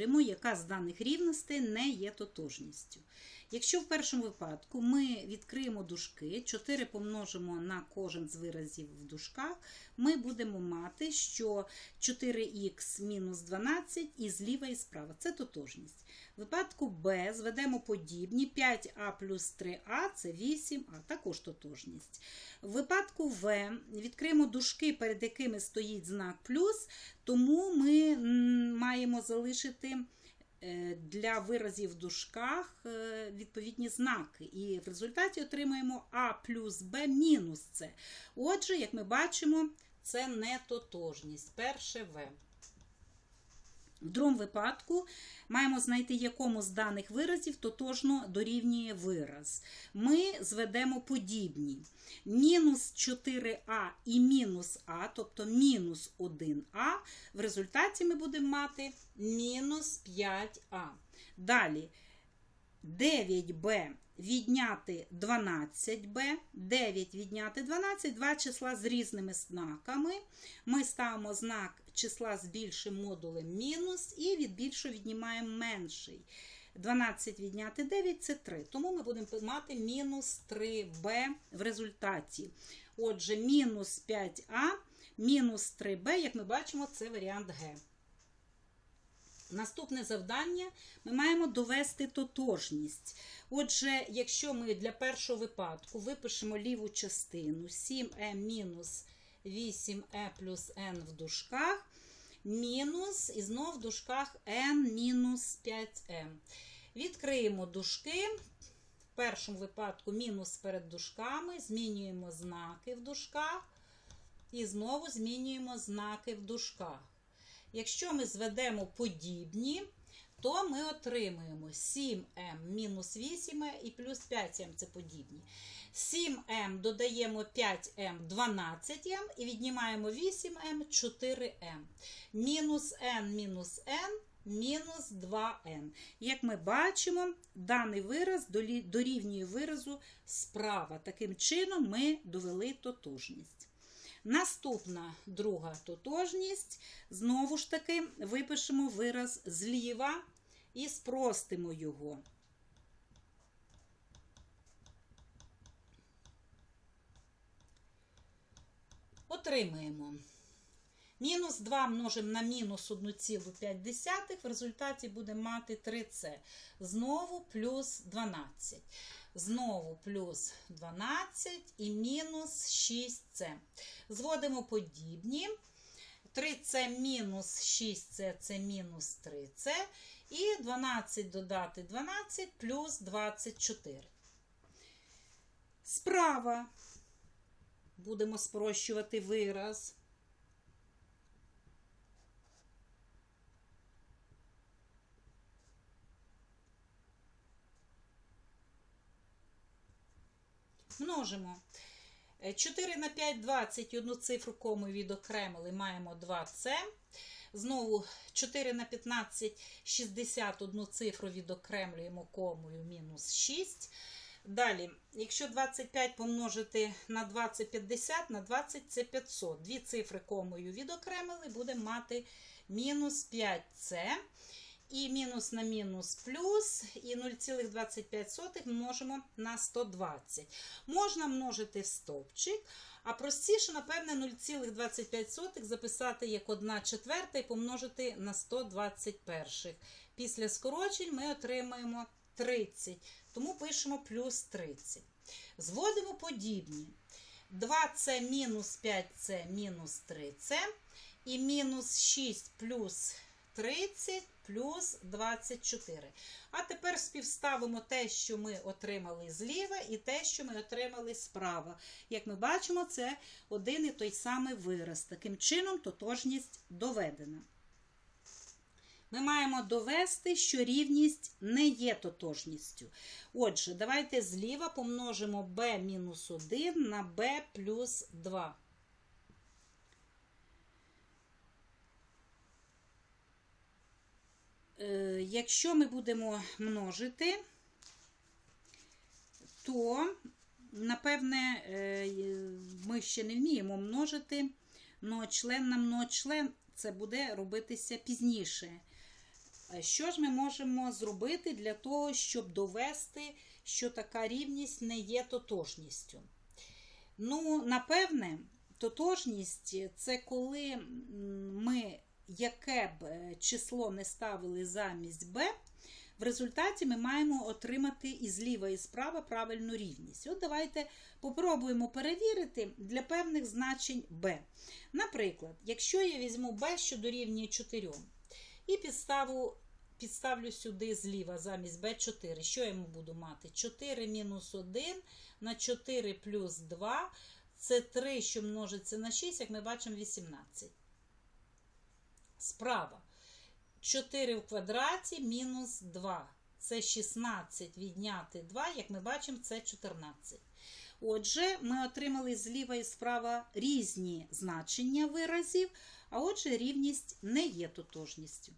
перевіримо, яка з даних рівностей не є тотожністю. Якщо в першому випадку ми відкриємо дужки, 4 помножимо на кожен з виразів в дужках, ми будемо мати, що 4х мінус 12 і зліва і справа. Це тотожність. В випадку Б зведемо подібні 5а плюс 3а це 8а, також тотожність. В випадку В відкриємо дужки, перед якими стоїть знак плюс, тому ми маємо залишити для виразів в дужках е, відповідні знаки. І в результаті отримаємо А плюс Б мінус С. Отже, як ми бачимо, це не тотожність. Перше В. В другому випадку маємо знайти, якому з даних виразів тотожно дорівнює вираз. Ми зведемо подібні. Мінус 4а і мінус а, тобто мінус 1а. В результаті ми будемо мати мінус 5а. Далі 9b відняти 12b, 9 відняти 12, два числа з різними знаками. Ми ставимо знак числа з більшим модулем мінус і від більшого віднімаємо менший. 12 відняти 9 це 3. Тому ми будемо мати мінус 3b в результаті. Отже, мінус 5а, мінус 3b, як ми бачимо, це варіант Г. Наступне завдання ми маємо довести тотожність. Отже, якщо ми для першого випадку випишемо ліву частину 7e мінус 8e плюс n в дужках, мінус і знов в дужках n мінус 5m. Відкриємо дужки. В першому випадку мінус перед дужками, змінюємо знаки в дужках і знову змінюємо знаки в дужках. Якщо ми зведемо подібні, то ми отримуємо 7m мінус 8m і плюс 5m це подібні. 7m додаємо 5m 12m і віднімаємо 8m 4m. Мінус n мінус n мінус 2n. Як ми бачимо, даний вираз дорівнює виразу справа. Таким чином ми довели тотожність. Наступна друга тотожність. Знову ж таки, випишемо вираз зліва і спростимо його. Отримаємо. Мінус 2 множимо на мінус 1,5, в результаті будемо мати 3c. Знову плюс 12. Знову плюс 12 і мінус 6c. Зводимо подібні. 3c мінус 6c це мінус 3c. І 12 додати 12 плюс 24. Справа будемо спрощувати вираз. Множимо. Е, 4 на 5 20 одну цифру комою відокремили, маємо 2С. Знову 4 на 15 60 одну цифру відокремлюємо комою мінус 6. Далі, якщо 25 помножити на 20 50, на 20 це 500. Дві цифри комою відокремили, будемо мати мінус 5С. І мінус на мінус плюс, і 0,25 множимо на 120. Можна множити в стовпчик, а простіше, напевне, 0,25 записати як 1 четверта і помножити на 121. Після скорочень ми отримаємо 30, тому пишемо плюс 30. Зводимо подібні. 2С мінус 5С мінус 3С і мінус 6 плюс 30 плюс 24. А тепер співставимо те, що ми отримали зліва, і те, що ми отримали справа. Як ми бачимо, це один і той самий вираз. Таким чином, тотожність доведена. Ми маємо довести, що рівність не є тотожністю. Отже, давайте зліва помножимо b мінус 1 на b плюс 2. Якщо ми будемо множити, то, напевне, е, ми ще не вміємо множити, но член на многочлен це буде робитися пізніше. Е, Що ж ми можемо зробити для того, щоб довести, що така рівність не є тотожністю? Ну, напевне, тотожність це коли ми яке б е, число не ставили замість b, в результаті ми маємо отримати і зліва, і справа правильну рівність. От давайте попробуємо перевірити для певних значень b. Наприклад, якщо я візьму b, що дорівнює 4, і підставу, підставлю сюди зліва замість b 4, що я йому буду мати? 4 мінус 1 на 4 плюс 2 це 3, що множиться на 6, як ми бачимо, 18. Справа. 4 в квадраті мінус 2. Це 16 відняти 2, як ми бачимо, це 14. Отже, ми отримали зліва і справа різні значення виразів, а отже, рівність не є тотожністю.